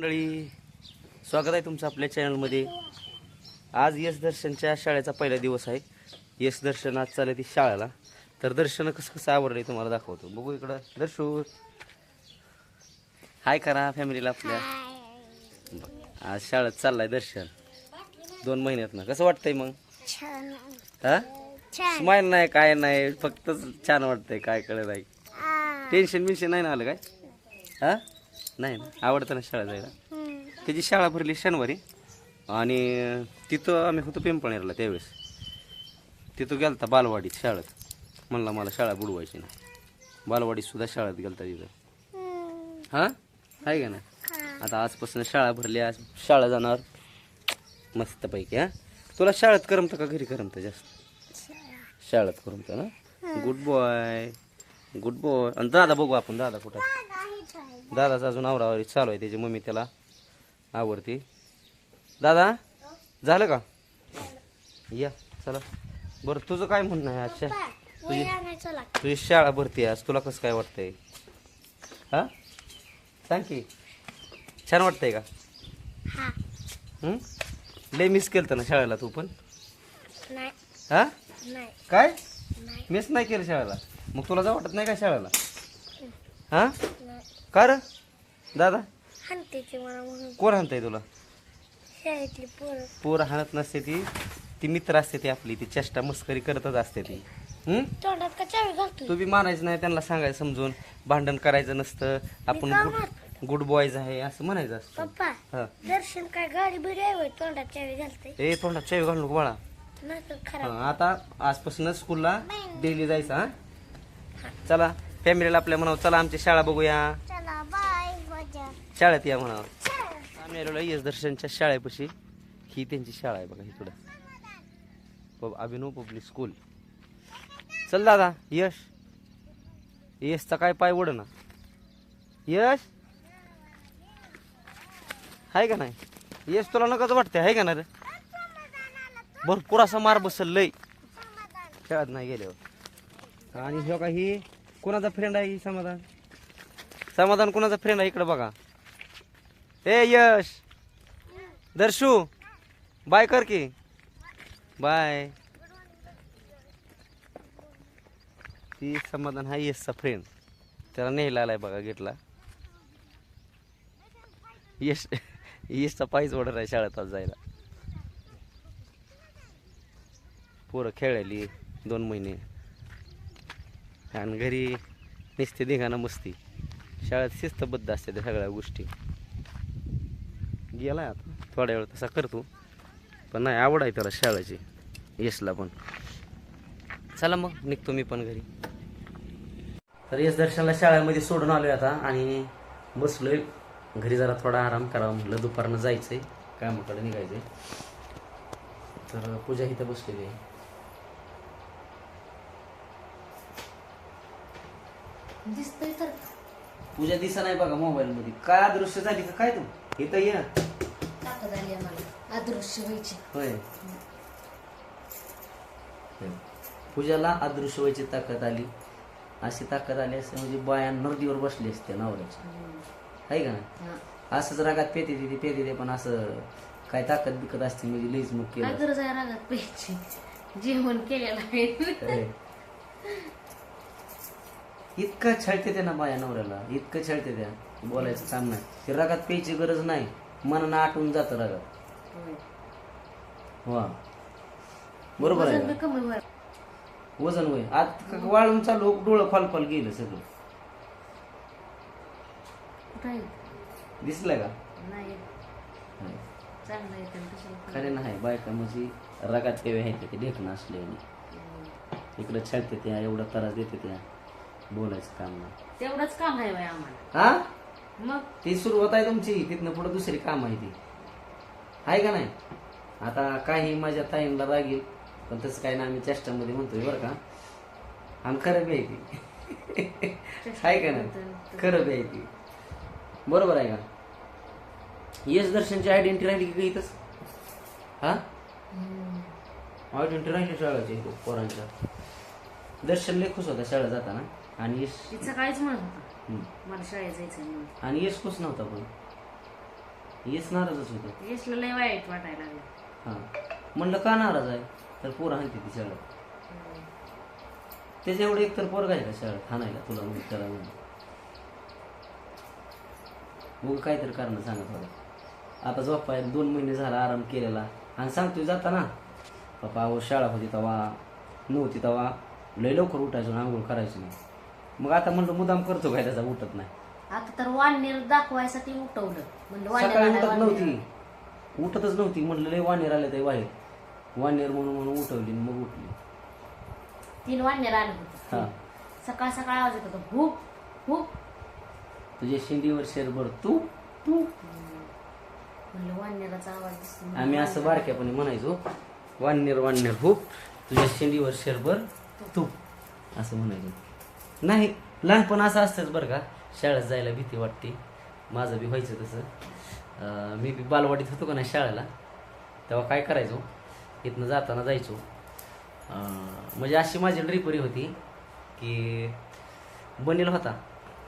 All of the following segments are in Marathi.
मंडळी स्वागत आहे तुमचं आपल्या चॅनलमध्ये. आज यश दर्शनच्या शाळेचा पहिला दिवस आहे. यश दर्शन आज चाललं ती शाळेला. तर दर्शन कसं कसं आवडलं तुम्हाला दाखवतो. बघू इकडं. दर्शू. हाय करा फॅमिलीला आपल्या. आज शाळेत चाललाय दर्शन. दोन महिन्यात ना. कसं वाटतंय मग? हा? स्माईल नाही काय नाही. फक्त छान वाटतंय. काय कळत नाही. टेन्शन बिन्शन नाही ना आलं काय? हा? नाही ना? आवडतं ना शाळा जायला. त्याची शाळा भरली शनिवारी. आणि तिथं आम्ही होतो पिंपळनेरला त्यावेळेस. तिथं गेलता बालवाडीत शाळेत. म्हणला मला शाळा बुडवायची ना बालवाडीत सुद्धा शाळेत गेलता तिथं. हां? आहे का ना. आता आजपासून शाळा भरली आज शाळा जाणार. मस्तपैकी हां? तुला शाळेत करमतं का घरी करमतं जास्त? शाळेत करमतं ना? गुड बॉय गुड बॉय आणि दादा बघू आपण दादा कुठं. दादाचा अजून आवरावरी चालू आहे त्याची मम्मी त्याला आवडते दादा झालं का? या चला. बरं तुझं काय म्हणणं आहे अच्छा लागतं. तुझी शाळा भरती आज तुला कसं काय वाटतंय? हा? सांग की. छान वाटतंय का? हा? लय मिस केलं ना शाळेला तू पण? हा? काय? मिस नाही केलं शाळेला? मग तुला जा वाटत नाही का शाळेला? हा? का र? दादा? हाणते ते मला म्हणून. कोण तुला? शाळेतली पोरं. पोर हाणत नसते ती. ती मित्र असते ती आपली. ती चेष्टा मस्करी करतच असते ती? तोंडात का चावी घालतो तू बी मानायचं नाही त्यांना सांगायचं समजून. भांडण करायचं नसतं. आपण का गुड गुड बॉयज आहे असं म्हणायचं असतं. पप्पा हा. दर्शन काय गाडी बरी आहे होय, तोंडात चावी घालते ए तोंडात चावी घालू नको बाळा. खराब. हा, आता आजपासून स्कूलला डेली जायचं हा? चला फॅमिलीला आपल्या म्हणावं चला आमची शाळा बघूया. शाळेत या म्हणावं. आम्ही आलेलो यश दर्शनच्या शाळेपाशी. ही त्यांची शाळा आहे बघा इकडं अभिनव पब्लिक स्कूल. चल दादा यश. यशचा काय पाय ओढ ना. यश. आहे का नाही? यश तुला नकाच वाटते आहे का ना रे? भरपूर असा मार बसल लय खेळत नाही गेल्यावर. आणि ह्यो काही कोणाचा फ्रेंड आहे समाधान? समाधान कोणाचा फ्रेंड आहे इकडे बघा. ए यश. दर्शू. बाय कर की. बाय. ती समाधान हा यशचा फ्रेंड त्याला नेहला आलाय बघा गेटला. यश यशचा पायच ऑर्डर आहे शाळेत आज जायला. पोरं खेळायली दोन महिने. आणि घरी नुसते दिघाना मस्ती. शाळेत शिस्तबद्ध असते त्या सगळ्या गोष्टी. गेलाय आता. थोड्या वेळ तसा करतो पण नाही आवड आहे त्याला शाळेची. येसला पण. चला मग निघतो मी पण घरी. तर येस दर्शनला शाळेमध्ये सोडून आलोय आता आणि बसलोय. घरी जरा थोडा आराम करावा म्हटलं दुपारनं जायचंय. कामाकडे निघायचंय. तर पूजा इथं बसलेली आहे. दिसतंय तर पूजा दिसा नाही बघा मोबाईल मध्ये काय अदृश्य झाली का? काय तू? इथं ये ना. ताकद आली आम्हाला. अदृश्य व्हायची. होय. पूजाला अदृश्य व्हायची ताकद आली. अशी ताकद आली असते म्हणजे बाया नदीवर बसली असते नवऱ्याची. आहे का नाही? असंच रागात पेते ते पेते ते पण असं काय ताकद बिकत असते म्हणजे लईच मग केलं रागात प्यायची जेवण केलेलं. इतकं छळते त्या ना बाया नवऱ्याला इतकं छळते त्या. बोलायचं काम नाही ते रागात प्यायची गरज नाही. मनानं आटून जातं रागात. वा. बरोबर आहे वजन कमी होय. आज वाळून चालू डोळं खोल खोल गेलं सगळं. कुठं आहे? दिसलं का? नाही. नाही. चांगलं आहे तर कशाला खरे नाही बायका म्हणजे रगात ठेवे आहे ते ढेकणं असले इकडं छळते त्या एवढा त्रास देते त्या. बोलायचं काम नाही. तेवढंच काम आहे बाई आम्हाला. हा? मग? ती सुरुवात आहे तुमची तिथनं पुढे दुसरी काम आहे ती. आहे का नाही? आता काही माझ्या ताईंना रागील पण तसं काही ना आम्ही चेष्टामध्ये म्हणतोय बरं का. आम्ही खरं बी आहे ती. आहे का नाही? खरं बी आहे ती. बरोबर आहे का? यश दर्शनची आयडेंटिटी राहिली की इथंच? हा? आयडेंटिटी राहिली शाळेची पोरांच्या. दर्शन लय खुश होता शाळेत जाताना. आणि यश सकाळीच म्हणत होता हम्म. मला शाळेत जायचं म्हणून. आणि यश खुश नव्हता पण. येस नाराजच होतं. यशला लय वाईट वाटायला लागलं. हा. म्हणलं का नाराज आहे? तर पोरं हाणते ती शाळेत. त्याच्या एवढं एकतर पोरग आहे का शाळेत? हाणायला तुला म्हणजे त्याला म्हणजे मग काहीतरी कारण सांगत होता. आता झोपाय दोन महिने झाला आराम केलेला. आणि सांगतोय जाताना. पप्पा अहो शाळा होती तेव्हा. नव्हती तेव्हा. लय लवकर उठायचो आणि आंघोळ करायचो नाही. मग आता म्हणलं मुदाम करतो काय त्याचा उठत नाही. आता तर वाननेर दाखवायसाठी उठवलं. म्हणलं सकाळी उठत. नव्हती. उठतच नव्हती. म्हणलं लय वानेर आले ते बाहेर. वानेर म्हणून म्हणून उठवली आणि मग उठली. तीन वानेर आले होते. सकाळ सकाळ आवाज येत होता. हुप हुप. तुझ्या शेंडीवर शेरभर तू तू. म्हणलं वानेराचा आवाज दिसतो. म्हणलं आम्ही असं. बारक्यापणे म्हणायचो वाननेर वाननेर हो तुझ्या शेंडीवर शेरभर तू. असं म्हणायचं. नाही लहानपण असं असतंच बरं का. शाळेत जायला भीती वाटते. माझं बी व्हायचं तसं. मी बी बालवाडीत होतो का नाही शाळेला तेव्हा काय करायचो? इथनं जाताना जायचो. म्हणजे अशी माझी ड्रिपरी होती की बनेल होता.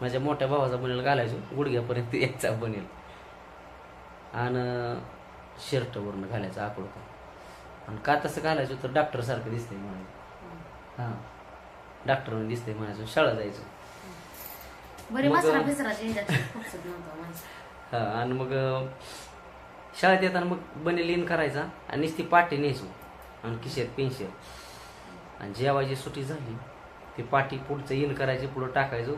माझ्या मोठ्या भावाचा बनेल घालायचो. गुडघ्यापर्यंत यायचा बनेल. आणि शर्टवरनं घालायचं आकडं आणि का तसं घालायचो तर डॉक्टरसारखं दिसतंय म्हणायचं हां. डॉक्टर दिसतंय म्हणायचो शाळा जायचो. बरे मग- मसरा बिसराचे इंजेक्शन खूप सुद्धा नव्हतं माणसं. हा आणि मग अं, शाळेत येताना मग बनेल इन करायचा आणि नुसती पाटी न्यायचो. आणि खिशात पेन्शिल आणि जेवायची सुट्टी झाली ती पाटी पुढचं इन करायची पुढं टाकायचो.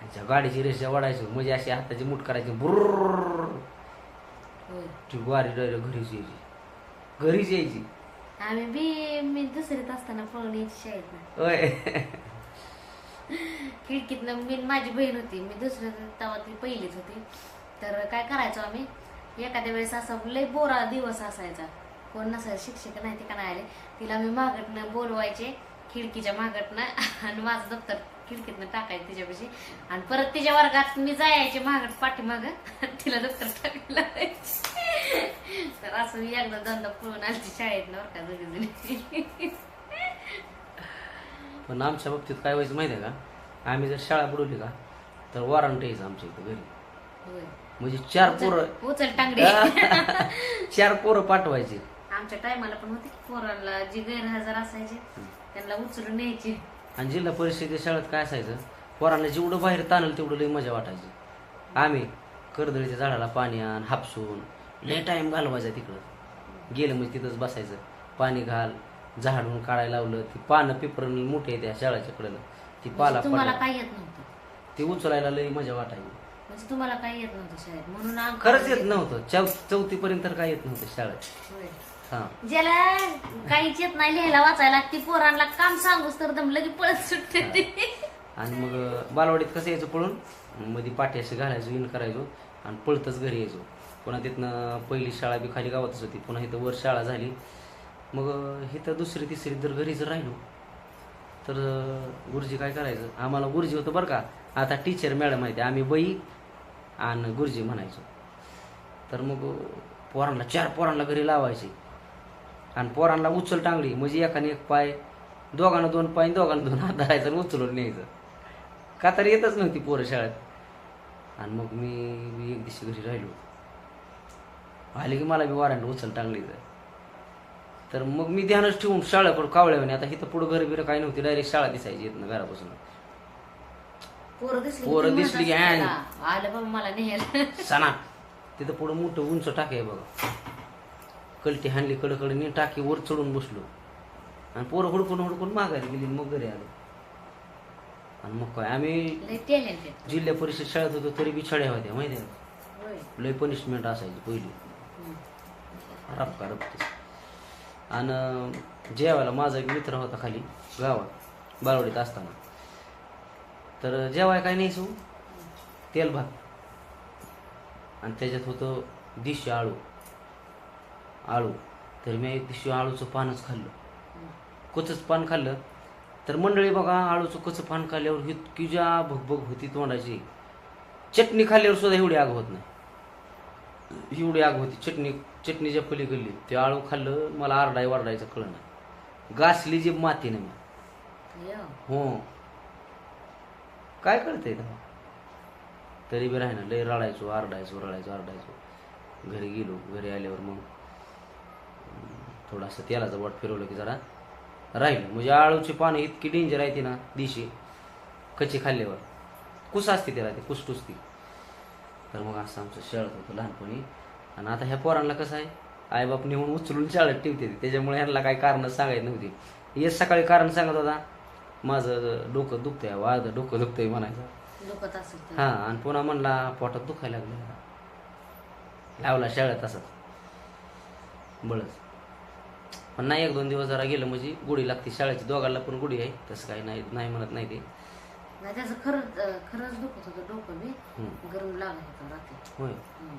आणि त्या गाडीची रेषा वाढायचो. म्हणजे अशी हाताची मूठ करायची. बुर्र होय ती गाडी डायरेक्ट घरीच यायची घरीच यायची आम्ही बी मी दुसरीत शाळेत ना. होय. खिडकीतनं मी आणि माझी बहीण होती. मी दुसऱ्या तेव्हा ती पहिलीच होती. तर काय करायचो आम्ही? एखाद्या वेळेस असं लय बोरा दिवस असायचा. कोण नसायचं शिक्षक नाही ते का नाही आले? तिला मी मागटनं बोलवायचे खिडकीच्या मागटनं आणि माझं दप्तर खिडकीतनं टाकायचं तिच्यापाशी. आणि परत तिच्या वर्गात मी जायचे मागट पाठीमाग तिला दप्तर टाकायला लावायचे. तर असं मी एकदा दोनदा पळून आली शाळेत ना का दोघी पण आमच्या बाबतीत काय व्हायचं माहिती आहे का? आम्ही जर शाळा बुडवली का तर वॉरंट यायचं आमच्या इथं घरी. म्हणजे चार पोरं उचल टांगडे. चार पोरं पाठवायचे. आमच्या टायमाला पण होते की पोरांना जी गैरहजर असायचे त्यांना उचलून न्यायचे. आणि जिल्हा परिषदेच्या शाळेत काय असायचं? पोरांना जेवढं बाहेर ताणलं तेवढं लई मजा वाटायची. आम्ही कर्दळीच्या झाडाला पाणी आण हापसून लय टाइम घालवायचा तिकडं. गेलं म्हणजे तिथंच बसायचं. पाणी घाल झाडून काढायला लावलं ती पानं पिपरण मोठे त्या शाळेच्या कडेला ती पाला म्हणजे तुम्हाला पडला काय येत नव्हतं. ती उचलायला लई मजा वाटायची. म्हणजे तुम्हाला काय येत नव्हतं शाळेत म्हणून आम- खरंच येत नव्हतं. चौ चौथीपर्यंत तर काय येत नव्हतं शाळेत होय. हा. ज्याला काहीच येत नाही लिहायला वाचायला ती पोरांना काम सांगूस तर दम लगे पळत सुटते ते. आणि मग बालवाडीत कसं यायचं पळून? मध्ये पाठी अशी घालायचो इन करायचो आणि पळतच घरी यायचो. पुन्हा तिथनं पहिली शाळा बी खाली गावातच होती. पुन्हा इथं वर शाळा झाली. मग इथं दुसरी तिसरी जर घरीच राहिलो. तर गुरुजी काय करायचं? आम्हाला गुरुजी होतं बरं का. आता टीचर मॅडम आहे ते आम्ही बाई आणि गुरुजी म्हणायचो. तर मग पोरांना चार पोरांना घरी लावायची. आणि पोरांना उचल टांगली म्हणजे एकाने एक पाय दोघांना दोन पाय आणि दोघांना दोन हात धरायचं आणि उचलून न्यायचं. का तर येतच नव्हती पोरं शाळेत. आणि मग मी एक दिवशी घरी राहिलो. आले की मला बी वारांना उचल टांगली तर तर मग मी ध्यानच ठेवून शाळेकडं कावळ्यावाने आता इथं पुढं घर बिरं काही नव्हती डायरेक्ट शाळा दिसायची येत घरापासून. पोरं दिसली की पोरं तुम्ही दिसली की म्हणत आणि- असता, आलं बाबा मला सणा तिथं पुढं मोठं उंच टाके आहे बघा. कलटी हाणली कडकडे नी टाकी वर चढून बसलो. आणि पोरं हुडकून हुडकून माघारी गेली मग घरी आलो. आणि मग काय आम्ही लय टॅलेंटेड जिल्हा परिषद शाळेत होतो तरी बी छड्या होत्या माहिती आहे का? होय. लय पनिशमेंट असायची पहिली. हम्म. रपका रपते आणि जेवायला माझा एक मित्र होता खाली गावात बालवडीत असताना. तर जेवाय काय न्यायचो तेल भात. आणि त्याच्यात होतं दिशी आळू. आळू. तर मी एक दिवशी आळूचं पानच खाल्लं. कचच पान खाल्लं? तर मंडळी बघा आळूचं कचं पान खाल्ल्यावर इतकी ज्या भगभग होती तोंडाची. चटणी खाल्ल्यावर सुद्धा एवढी आग होत नाही. एवढी आग होती. चटणी चटणीच्या पलीकडली ते आळू खाल्लं मला आरडाय वारडायचं नाही. गासली जी मातीने मग यो. हो. काय करते तरी बी राहिना लय रडायचो आरडायचो रडायचो आरडायचो. घरी गेलो घरी आल्यावर मग थोडासा तेलाचं बोट फिरवलं की जरा राहिलं. म्हणजे आळूची पानं इतकी डेंजर आहे ती ना दिशी कच्ची खाल्ल्यावर. कुस असते त्याला ते कुस टुसती तर मग असं आमचं शाळेत होतं लहानपणी. आणि आता ह्या पोरांना कसं आहे? आईबाप नेऊन उचलून शाळेत ठेवते ते. त्याच्यामुळे ह्यांना काही कारण सांगायची नव्हती. हे सकाळी कारण सांगत होता माझं डोकं दुखतंय वाद डोकं दुखतंय म्हणायचं. हा आणि पुन्हा म्हणला पोटात दुखायला लागलं लावला शाळेत असत बळच. पण नाही एक दोन दिवस जरा गेलं म्हणजे गुढी लागते. शाळेची दोघांना पण गुढी आहे. तसं काही नाही नाही म्हणत नाही ते. त्याचं खरंच खरंच दुखत होतं डोकं बी. गरम लागत होतं रात्री. होय हम्म.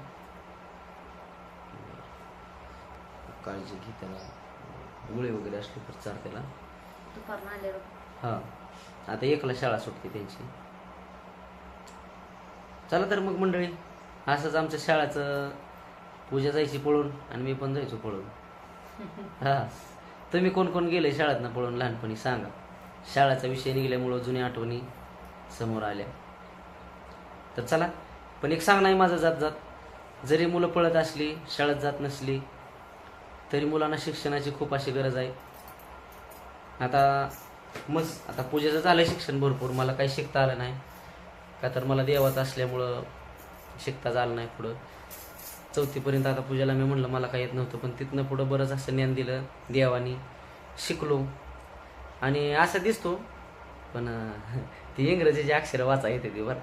काळजी घे त्याला. गुळी वगैरे असली तर चार त्याला. दुपारनं आल्यावर. हा. आता एकला शाळा सुटते त्यांची. चला तर मग मंडळी असंच आमच्या शाळाचं पूजा जायची पळून आणि मी पण जायचो पळून. हा. तुम्ही कोण कोण गेले शाळेतनं पळून लहानपणी सांगा. शाळाचा विषय निघाल्यामुळं जुन्या आठवणी समोर आल्या. तर चला पण एक सांग नाही माझं जात जात जरी मुलं पळत असली शाळेत जात नसली तरी मुलांना शिक्षणाची खूप अशी गरज आहे. आता मस्त आता पूजेचं झालं शिक्षण भरपूर मला काही शिकता आलं नाही. का तर मला देवाचं असल्यामुळं शिकता झालं नाही पुढं. चौथीपर्यंत आता पूजेला मी म्हणलं मला काही येत नव्हतं पण तिथनं पुढं बरंच असं ज्ञान दिलं देवानी. शिकलो. आणि असं दिसतो पण ती इंग्रजीची अक्षरं वाचा येते ती बरं.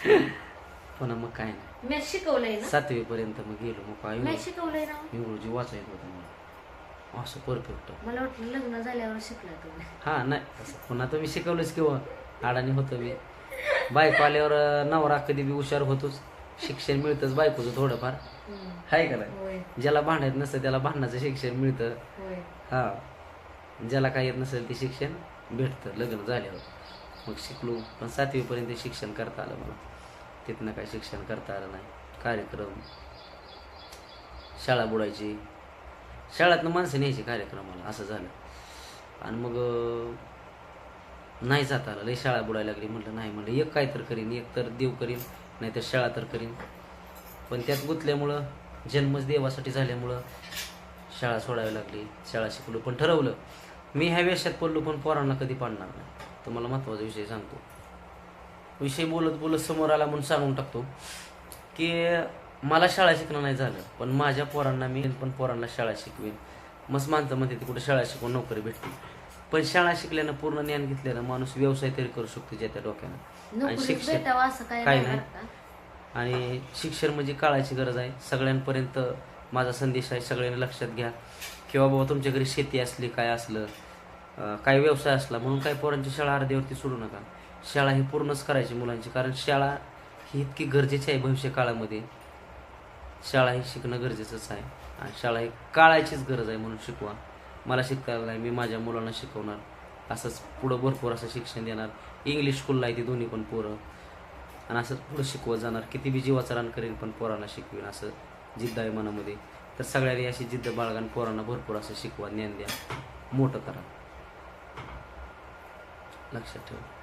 पुन्हा मग काय नाही. मी शिकवलंय ना. सातवीपर्यंत मग गेलो मग काय मी शिकवलंय ना. इंग्रजी वाचायचं होतं मला. असं परफेक्ट मला वाटलं लग्न झाल्यावर तुम्ही. हा नाही तसं पुन्हा तुम्ही शिकवलंच किंवा अडाणी होतो मी. बायको आल्यावर नवरा कधी बी हुशार होतोच. शिक्षण मिळतंच बायकोचं थोडंफार. हाय का नाही? ज्याला भांडायत नसतं त्याला भांडणाचं शिक्षण मिळतं. होय. हा. ज्याला काही येत नसेल ते शिक्षण भेटतं लग्न झाल्यावर. मग शिकलो पण सातवीपर्यंत शिक्षण करता आलं मला. तिथनं काय शिक्षण करता आलं नाही. कार्यक्रम शाळा बुडायची. शाळेतनं माणसं न्यायची कार्यक्रमाला असं झालं. आणि मग नाही जात आलं. लई शाळा बुडायला लागली. म्हटलं नाही म्हणलं एक काय तर करीन एक तर देव करीन नाही तर शाळा तर करीन. पण त्यात गुंतल्यामुळं जन्मच देवासाठी झाल्यामुळं शाळा सोडावी लागली. शाळा शिकलो. पण ठरवलं मी ह्या वेशात पडलो पण पोरांना कधी पाडणार नाही. तुम्हाला महत्त्वाचा विषय सांगतो. विषय बोलत बोलत समोर आला म्हणून सांगून टाकतो. की मला शाळा शिकणं नाही झालं पण माझ्या पोरांना मी पण पोरांना शाळा शिकवेन. मस्त माणसं म्हणते ती कुठे शाळा शिकवून नोकरी भेटते. पण शाळा शिकल्यानं पूर्ण ज्ञान घेतल्यानं माणूस व्यवसाय तरी करू शकतो ज्या त्या डोक्यानं. आणि असं काय काही नाही? आणि शिक्षण म्हणजे काळाची गरज आहे. सगळ्यांपर्यंत माझा संदेश आहे सगळ्यांनी लक्षात घ्या. किंवा बाबा तुमच्या घरी शेती असली काय असलं काय व्यवसाय असला म्हणून काय पोरांची शाळा अर्ध्यावरती सोडू नका. शाळा ही पूर्णच करायची मुलांची कारण शाळा ही इतकी गरजेची आहे भविष्य काळामध्ये. शाळा ही शिकणं गरजेचंच आहे. आणि शाळा ही काळाचीच गरज आहे म्हणून शिकवा. मला शिकायला नाही मी माझ्या मुलांना शिकवणार. असंच पुढं भरपूर असं शिक्षण देणार. इंग्लिश स्कूलला आहे ती दोन्ही पण पोरं. आणि असं पुढं शिकवत जाणार. किती बी जीवाचं रान करेन पण पोरांना शिकवेन असं जिद्द आहे मनामध्ये. तर सगळ्यांनी अशी जिद्द बाळगा पोरांना भरपूर असं शिकवा ज्ञान द्या. मोठं करा. लक्षात ठेवा.